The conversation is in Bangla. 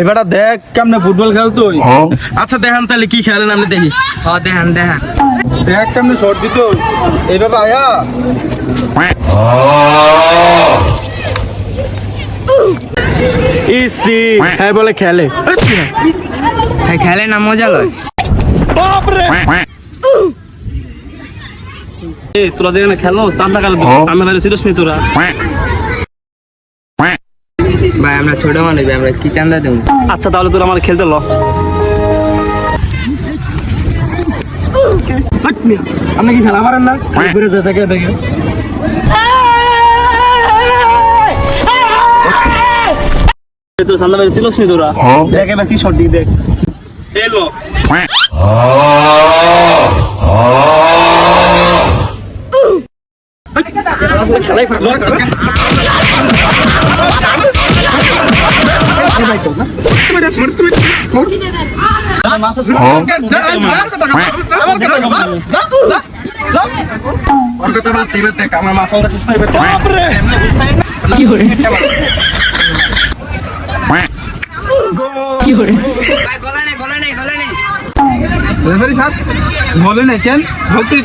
এবারটা দেখ কেমনে ফুটবল খেলতো আচ্ছা দেখান তাহলে কি খেলেন আপনি দেখি। হ দেখান দেখান। দেখ কেমনে শর্ট দিত এইভাবে আয়া। ইসি। হ্যাঁ বলে খেলে। হ্যাঁ খেলে না মজা লয়। বাপ এ তোরা যেখানে খেলো চান্দা কাল চান্দা মেরে ছিলিস নি তোরা? ভাই আমরা ছোট মানুষ ভাই, আমরা কি চান্দা দেবো? আচ্ছা তাহলে তোর আমার খেলতে ল। আপনি কি খেলা পারেন না? ঘুরে যেতে কে দেখে চান্দা মেরে ছিলিস নি তোরা? দেখ এবার কি দিয়ে দেখ। এলো খেলাই গলা নেই গলা নেই গলা নেই রেফারি সাহেব বলেন কেন বলতেই